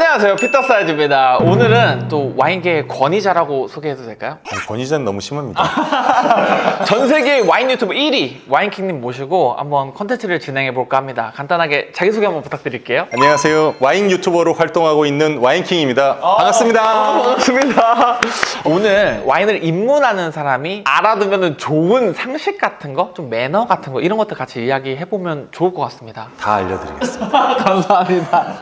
안녕하세요 피터 사이즈입니다 오늘은 또 와인계의 권위자라고 소개해도 될까요? 아니, 권위자는 너무 심합니다. 전 세계 와인 유튜브 1위 와인킹님 모시고 한번 컨텐츠를 진행해 볼까 합니다 간단하게 자기소개 한번 부탁드릴게요 안녕하세요. 와인 유튜버로 활동하고 있는 와인킹입니다. 아, 반갑습니다. 반갑습니다 오늘 와인을 입문하는 사람이 알아두면 좋은 상식 같은 거, 좀 매너 같은 거 이런 것들 같이 이야기해 보면 좋을 것 같습니다 다 알려드리겠습니다. 감사합니다.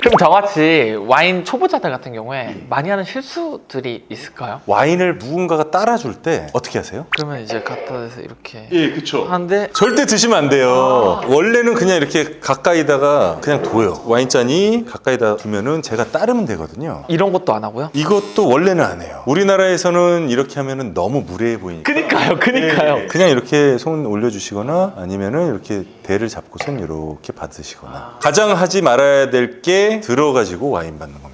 그럼 저같이 와인 초보자들 같은 경우에 많이 하는 실수들이 있을까요? 와인을 누군가가 따라줄 때 어떻게 하세요? 그러면 이제 갖다 대서 이렇게 예, 그쵸. 하는데 절대 드시면 안 돼요. 원래는 그냥 이렇게 가까이다가 그냥 둬요. 와인잔이 가까이다 두면은 제가 따르면 되거든요. 이런 것도 안 하고요? 이것도 원래는 안 해요. 우리나라에서는 이렇게 하면은 너무 무례해 보이니까. 그니까요, 그니까요. 그냥 이렇게 손 올려주시거나 아니면은 이렇게 대를 잡고 손 이렇게 받으시거나 가장 하지 말아야 될 게 들어가지고 와인 받는 겁니다.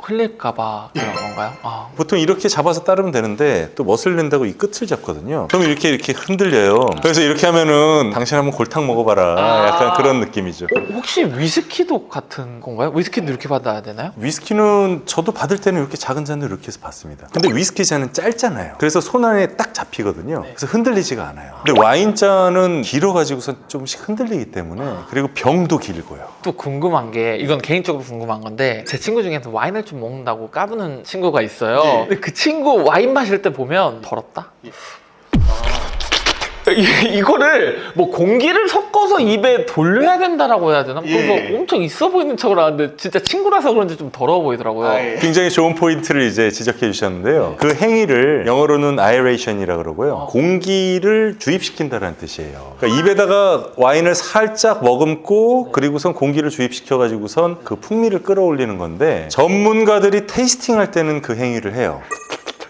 어, 흘릴까봐 그런 건가요? 아, 보통 이렇게 잡아서 따르면 되는데 또 멋을 낸다고 이 끝을 잡거든요. 그럼 이렇게 이렇게 흔들려요. 그래서 이렇게 하면은 당신 한번 골탕 먹어봐라. 아. 약간 그런 느낌이죠. 어, 혹시 위스키도 같은 건가요? 위스키도 이렇게 받아야 되나요? 위스키는 저도 받을 때는 이렇게 작은 잔으로 이렇게 해서 받습니다. 근데 위스키 잔은 짧잖아요. 그래서 손 안에 딱 잡히거든요. 그래서 흔들리지가 않아요. 근데 와인 잔은 길어가지고서 조금씩 흔들리기 때문에 그리고 병도 길고요. 또 궁금한 게 이건 개인적으로 궁금한 건데 제 친구 중에서 와인을 좀 먹는다고 까부는 친구가 있어요. 예. 근데 그 친구 와인 마실 때 보면 더럽다. 이, 이거를 뭐 공기를 섞어서 입에 돌려야 된다라고 해야 되나? 그래서 예. 엄청 있어 보이는 척을 하는데 진짜 친구라서 그런지 좀 더러워 보이더라고요. 굉장히 좋은 포인트를 이제 지적해 주셨는데요. 그 행위를 영어로는 aeration이라 그러고요. 공기를 주입시킨다는 뜻이에요. 그러니까 입에다가 와인을 살짝 머금고 그리고선 공기를 주입시켜 가지고선 그 풍미를 끌어올리는 건데 전문가들이 테이스팅 할 때는 그 행위를 해요.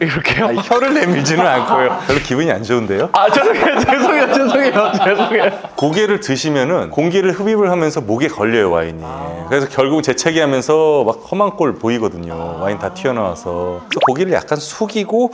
이렇게요? 아니, 혀를 내밀지는 않고요. 별로 기분이 안 좋은데요. 아 죄송해요 죄송해요 죄송해요 죄송해요 고개를 드시면은 공기를 흡입을 하면서 목에 걸려요 와인이. 그래서 결국 재채기 하면서 막 험한 꼴 보이거든요. 와인 다 튀어나와서. 그래서 고기를 약간 숙이고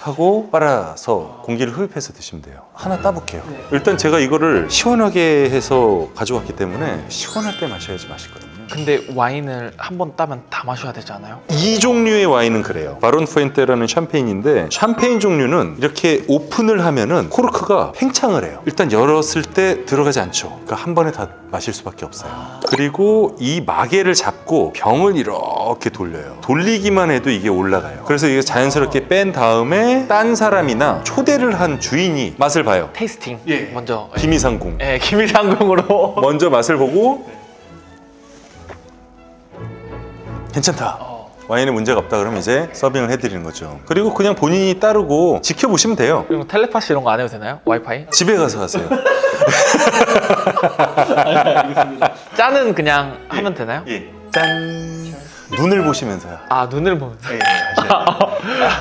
하고 빨아서 공기를 흡입해서 드시면 돼요. 하나 따볼게요. 일단 제가 이거를 시원하게 해서 가져왔기 때문에 시원할 때 마셔야지 맛있거든요. 근데 와인을 한 번 따면 다 마셔야 되지 않아요? 이 종류의 와인은 그래요. 바론 푸엔테라는 샴페인인데 샴페인 종류는 이렇게 오픈을 하면은 코르크가 팽창을 해요. 일단 열었을 때 들어가지 않죠. 그러니까 한 번에 다 마실 수밖에 없어요. 그리고 이 마개를 잡고 병을 이렇게 돌려요. 돌리기만 해도 이게 올라가요. 그래서 이게 자연스럽게 뺀 다음에 딴 사람이나 초대를 한 주인이 맛을 봐요. 테이스팅 예. 먼저 김이상궁. 예, 김일상궁으로 먼저 맛을 보고 괜찮다. 와인에 문제가 없다 그러면 이제 서빙을 해드리는 거죠. 그리고 그냥 본인이 따르고 지켜보시면 돼요. 그리고 텔레파시 이런 거 안 해도 되나요? 와이파이? 집에 가서 하세요. 짠은 그냥 하면 되나요? 예. 짠. 눈을 보시면서요. 아 눈을 보면서 예, 돼요.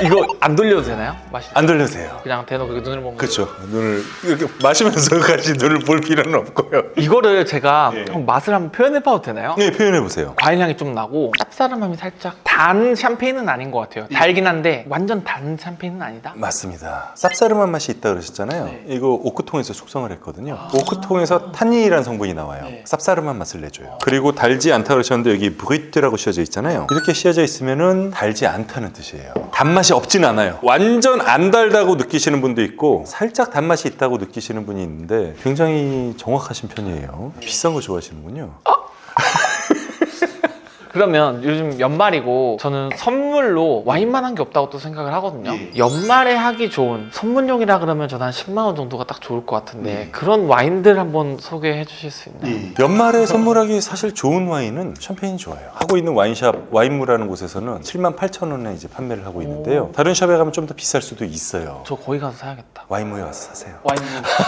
이거 안 돌려도 되나요? 마시 안 돌려세요. 그냥 대놓고 이렇게 눈을 보면서 그렇죠. 눈을 이렇게 마시면서 같이 눈을 볼 필요는 없고요. 이거를 제가 예. 형 맛을 한번 표현해봐도 되나요? 네, 표현해 보세요. 과일 향이 좀 나고 쌉싸름함이 살짝 단 샴페인은 아닌 것 같아요 달긴 한데 완전 단 샴페인은 아니다 맞습니다. 쌉싸름한 맛이 있다 그러셨잖아요. 이거 오크통에서 숙성을 했거든요. 오크통에서 탄닌이라는 성분이 나와요. 네. 쌉싸름한 맛을 내줘요. 그리고 달지 않다 그러셨는데 여기 브리트라고 씌어져 있잖아요. 이렇게 씌어져 있으면은 달지 않다는 뜻이에요. 단맛이 없진 않아요. 완전 안 달다고 느끼시는 분도 있고 살짝 단맛이 있다고 느끼시는 분이 있는데 굉장히 정확하신 편이에요. 비싼 거 좋아하시는군요. 그러면 요즘 연말이고 저는 선물로 와인만 한 게 없다고 또 생각을 하거든요. 예. 연말에 하기 좋은 선물용이라 그러면 저는 한 10만 원 정도가 딱 좋을 것 음. 같은데 그런 와인들 한번 소개해 주실 수 있나요? 연말에 선물하기 사실 좋은 와인은 샴페인이 좋아요. 하고 있는 와인샵 와인무라는 곳에서는 7만 8천 원에 이제 판매를 하고 있는데요. 다른 샵에 가면 좀 더 비쌀 수도 있어요. 저 거기 가서 사야겠다. 와인무에 와서 사세요. 와인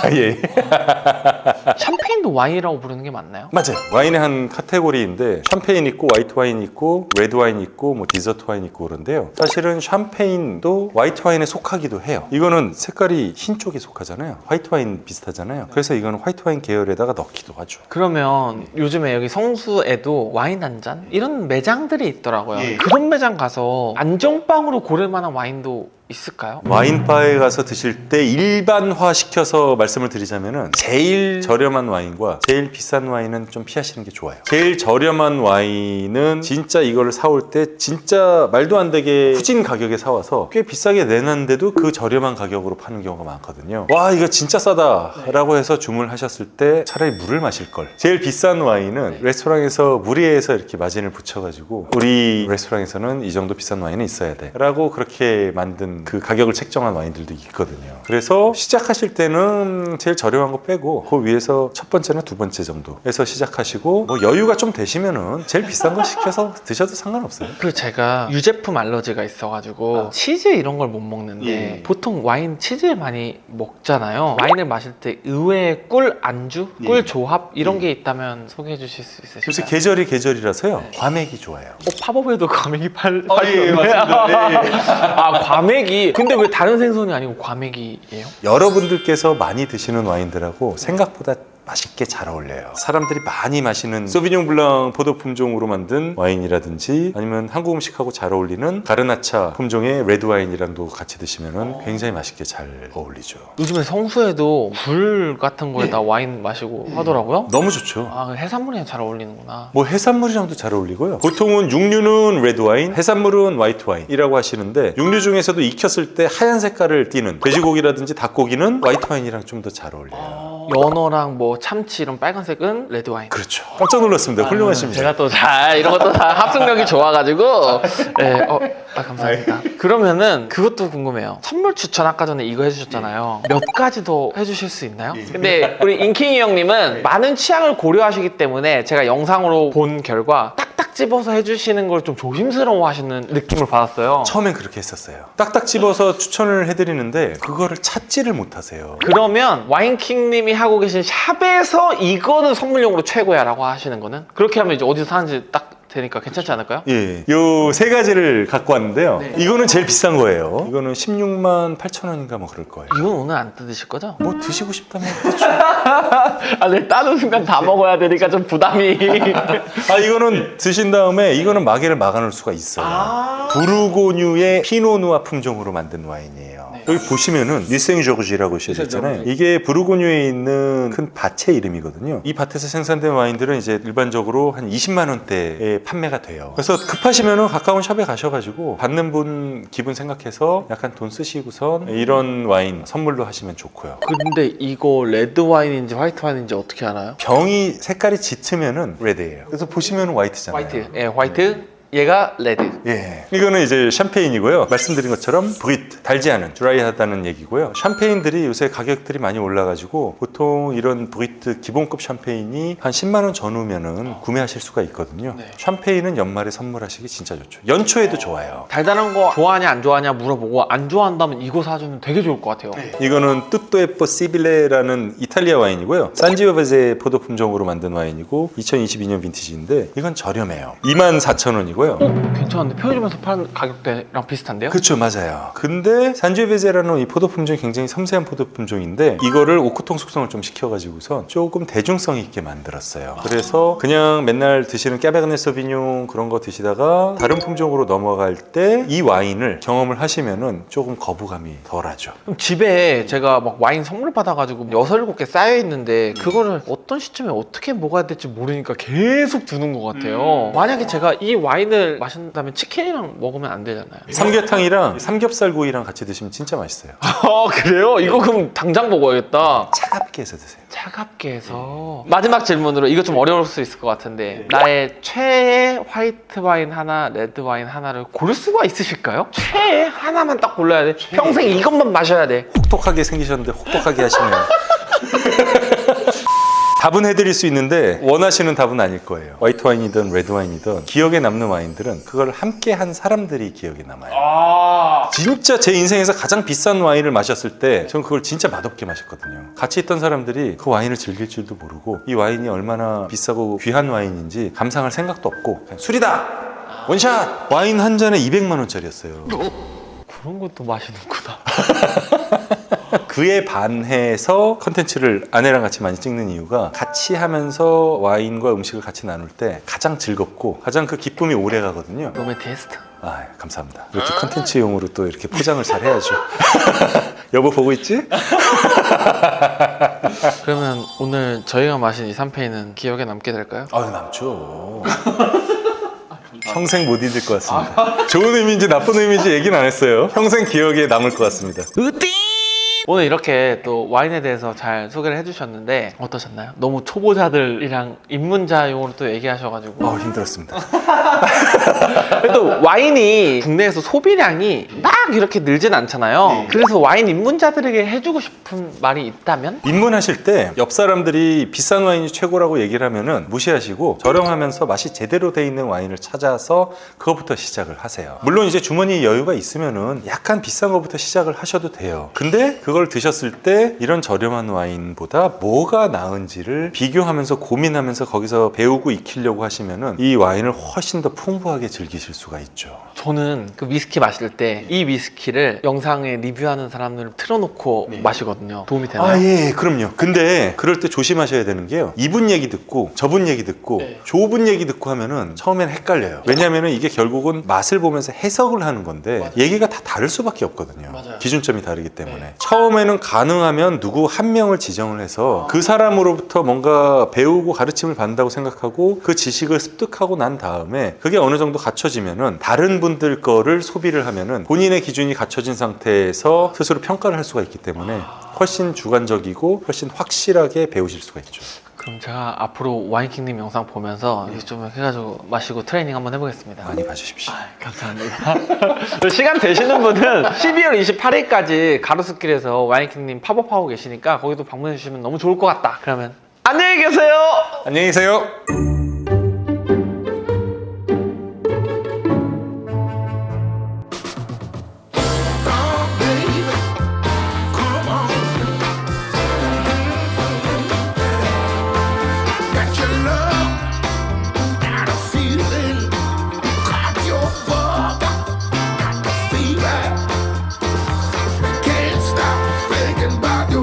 아, 예. 샴페인도 와인이라고 부르는 게 맞나요? 맞아요. 와인의 한 카테고리인데 샴페인 있고 화이트 와인 있고 레드 와인 있고 뭐 디저트 와인 있고 그런데요. 사실은 샴페인도 화이트 와인에 속하기도 해요. 이거는 색깔이 흰 쪽에 속하잖아요. 화이트 와인 비슷하잖아요. 그래서 이거는 화이트 와인 계열에다가 넣기도 하죠. 그러면 요즘에 여기 성수에도 와인 한 잔 이런 매장들이 있더라고요. 예. 그런 매장 가서 안정빵으로 고를 만한 와인도 있을까요? 와인바에 가서 드실 때 일반화 시켜서 말씀을 드리자면은 제일 저렴한 와인과 제일 비싼 와인은 좀 피하시는 게 좋아요. 제일 저렴한 와인은 진짜 이거를 사올 때 진짜 말도 안 되게 후진 가격에 사와서 꽤 비싸게 내놨는데도 그 저렴한 가격으로 파는 경우가 많거든요. 와 이거 진짜 싸다라고 해서 주문하셨을 때 차라리 물을 마실 걸. 제일 비싼 와인은 레스토랑에서 무리해서 이렇게 마진을 붙여가지고 우리 레스토랑에서는 이 정도 비싼 와인은 있어야 돼라고 그렇게 만든 그 가격을 책정한 와인들도 있거든요. 그래서 시작하실 때는 제일 저렴한 거 빼고 그 위에서 첫 번째나 두 번째 정도에서 시작하시고 뭐 여유가 좀 되시면은 제일 비싼 거 시켜서 드셔도 상관없어요. 그리고 제가 유제품 알러지가 있어가지고 치즈 이런 걸 못 먹는데 예. 보통 와인 치즈 많이 먹잖아요. 와인을 마실 때 의외의 꿀 안주, 꿀 예. 조합 이런 게 있다면 소개해 주실 수 있으실까요? 요새 계절이 계절이라서요. 과메기 좋아요. 어, 팝업에도 과메기 팔, 아, 예? 맞습니다. 예, 예. 아 과메기. 근데 왜 다른 생선이 아니고 과메기예요? 여러분들께서 많이 드시는 와인들하고 생각보다 맛있게 잘 어울려요. 사람들이 많이 마시는 소비뇽 블랑 포도 품종으로 만든 와인이라든지 아니면 한국 음식하고 잘 어울리는 가르나차 품종의 레드 와인이랑도 같이 드시면 굉장히 맛있게 잘 어울리죠. 요즘에 성수에도 굴 같은 거에다 와인 마시고 하더라고요. 너무 좋죠. 아, 그 해산물이랑 잘 어울리는구나. 뭐 해산물이랑도 잘 어울리고요. 보통은 육류는 레드 와인, 해산물은 화이트 와인이라고 하시는데 육류 중에서도 익혔을 때 하얀 색깔을 띠는 돼지고기라든지 닭고기는 화이트 와인이랑 좀 더 잘 어울려요. 연어랑 뭐 참치 이런 빨간색은 레드 와인. 그렇죠. 깜짝 놀랐습니다. 훌륭하십니다. 제가 또 잘 이런 것도 다 합성력이 좋아가지고 네, 어, 아, 감사합니다. 그러면은 그것도 궁금해요. 선물 추천 아까 전에 이거 해주셨잖아요. 몇 가지 더 해주실 수 있나요? 근데 우리 인킹이 형님은 많은 취향을 고려하시기 때문에 제가 영상으로 본 결과 딱딱 집어서 해주시는 걸 좀 조심스러워 하시는 느낌을 받았어요. 처음엔 그렇게 했었어요. 딱딱 집어서 추천을 해드리는데 그거를 찾지를 못하세요. 그러면 와인킹님이 하고 계신 샵에서 이거는 선물용으로 최고야라고 하시는 거는 그렇게 하면 이제 어디서 사는지 딱 되니까 괜찮지 않을까요? 예, 요 세 가지를 갖고 왔는데요. 네. 이거는 제일 비싼 거예요. 이거는 16만 8천 원인가 뭐 그럴 거예요. 이건 오늘 안 뜯으실 거죠? 뭐 드시고 싶다면 그렇죠. 아, 네, 따는 순간 다 먹어야 되니까 좀 부담이. 아 이거는 드신 다음에 이거는 마개를 막아놓을 수가 있어요. 아. 부르고뉴의 피노누아 품종으로 만든 와인이에요. 네. 여기 보시면은 리생조르지라고 쓰여 있잖아요. 이게 부르고뉴에 있는 큰 밭의 이름이거든요. 이 밭에서 생산된 와인들은 이제 일반적으로 한 20만 원대에 판매가 돼요. 그래서 급하시면은 가까운 샵에 가셔가지고 받는 분 기분 생각해서 약간 돈 쓰시고선 이런 와인 선물로 하시면 좋고요. 근데 이거 레드 와인인지 화이트 와인인지 어떻게 알아요? 병이 색깔이 짙으면은 레드예요. 그래서 보시면 화이트잖아요. 화이트. 예, 화이트. 얘가 레드. 예. 이거는 이제 샴페인이고요. 말씀드린 것처럼 브릿, 달지 않은, 드라이하다는 얘기고요. 샴페인들이 요새 가격들이 많이 올라가지고 보통 이런 브릿 기본급 샴페인이 한 10만 원 전후면은 구매하실 수가 있거든요. 네. 샴페인은 연말에 선물하시기 진짜 좋죠. 연초에도 좋아요. 달달한 거 좋아하냐 안 좋아하냐 물어보고 안 좋아한다면 이거 사주면 되게 좋을 것 같아요. 이거는 뚜또에뽀 시빌레라는 이탈리아 와인이고요. 산지오베제 포도 품종으로 만든 와인이고 2022년 빈티지인데 이건 저렴해요. 24,000원이고 요. 어, 괜찮은데 편의점에서 파는 가격대랑 비슷한데요? 그렇죠 맞아요 근데 산주베제라는 이 포도 품종이 굉장히 섬세한 포도 품종인데 이거를 오크통 숙성을 좀 시켜가지고서 조금 대중성 있게 만들었어요 그래서 그냥 맨날 드시는 까베르네 소비뇽 그런 거 드시다가 다른 품종으로 넘어갈 때 이 와인을 경험을 하시면은 조금 거부감이 덜하죠 그럼 집에 제가 막 와인 선물 받아가지고 여섯 일곱 개 쌓여 있는데 그거를 어떤 시점에 어떻게 먹어야 될지 모르니까 계속 두는 것 같아요. 만약에 제가 이 와인 을 마신다면 치킨이랑 먹으면 안 되잖아요. 삼계탕이랑 삼겹살 구이랑 같이 드시면 진짜 맛있어요 아 그래요? 이거 그럼 당장 먹어야겠다. 차갑게 해서 드세요 차갑게 해서 마지막 질문으로 이거 좀 어려울 수 있을 것 같은데 나의 최애 화이트 와인 하나, 레드 와인 하나를 고를 수가 있으실까요? 최애 하나만 딱 골라야 돼. 평생 이것만 마셔야 돼. 혹독하게 생기셨는데 혹독하게 하시면 답은 해드릴 수 있는데 원하시는 답은 아닐 거예요. 화이트 와인이든 레드 와인이든 기억에 남는 와인들은 그걸 함께 한 사람들이 기억에 남아요. 아 진짜 제 인생에서 가장 비싼 와인을 마셨을 때전 그걸 진짜 맛없게 마셨거든요. 같이 있던 사람들이 그 와인을 즐길 줄도 모르고 이 와인이 얼마나 비싸고 귀한 와인인지 감상할 생각도 없고 그냥 술이다! 원샷! 와인 한 잔에 200만 원짜리였어요. 그런 것도 마시는구나. 그에 반해서 컨텐츠를 아내랑 같이 많이 찍는 이유가 같이 하면서 와인과 음식을 같이 나눌 때 가장 즐겁고 가장 그 기쁨이 오래 가거든요. 로맨티스트. 아, 감사합니다. 이렇게 컨텐츠용으로 또 이렇게 포장을 잘 해야죠. 여보 보고 있지? 그러면 오늘 저희가 마신 이 샴페인은 기억에 남게 될까요? 아유 남죠. 평생 못 잊을 것 같습니다. 좋은 의미인지 나쁜 의미인지 얘기는 안 했어요. 평생 기억에 남을 것 같습니다. 오늘 이렇게 또 와인에 대해서 잘 소개를 해주셨는데 어떠셨나요? 너무 초보자들이랑 입문자용으로 또 얘기하셔가지고 아 힘들었습니다. 또 와인이 국내에서 소비량이 막 이렇게 늘진 않잖아요. 그래서 와인 입문자들에게 해주고 싶은 말이 있다면? 입문하실 때 옆 사람들이 비싼 와인이 최고라고 얘기를 하면은 무시하시고 저렴하면서 맛이 제대로 돼 있는 와인을 찾아서 그것부터 시작을 하세요. 물론 이제 주머니 여유가 있으면은 약간 비싼 것부터 시작을 하셔도 돼요. 근데 그걸 드셨을 때 이런 저렴한 와인보다 뭐가 나은지를 비교하면서 고민하면서 거기서 배우고 익히려고 하시면은 이 와인을 훨씬 더 풍부하게 즐기실 수가 있죠. 저는 그 위스키 마실 때 이 위스키 를 영상에 리뷰하는 사람들을 틀어놓고 마시거든요. 도움이 되나요? 아, 예, 그럼요. 근데 그럴 때 조심하셔야 되는 게요. 이분 얘기 듣고 저분 얘기 듣고 네. 조분 얘기 듣고 하면은 처음엔 헷갈려요. 왜냐면은 이게 결국은 맛을 보면서 해석을 하는 건데 얘기가 다 다를 수밖에 없거든요. 맞아요. 기준점이 다르기 때문에. 네. 처음에는 가능하면 누구 한 명을 지정을 해서 그 사람으로부터 뭔가 배우고 가르침을 받는다고 생각하고 그 지식을 습득하고 난 다음에 그게 어느 정도 갖춰지면은 다른 분들 거를 소비를 하면은 본인의 기준이 갖춰진 상태에서 스스로 평가를 할 수가 있기 때문에 훨씬 주관적이고 훨씬 확실하게 배우실 수가 있죠. 그럼 제가 앞으로 와인킹님 영상 보면서 이렇게 좀 해가지고 마시고 트레이닝 한번 해보겠습니다. 많이 봐주십시오. 아, 감사합니다. 시간 되시는 분은 12월 28일까지 가로수길에서 와인킹님 팝업하고 계시니까 거기도 방문해 주시면 너무 좋을 것 같다. 그러면 안녕히 계세요. 안녕히 계세요.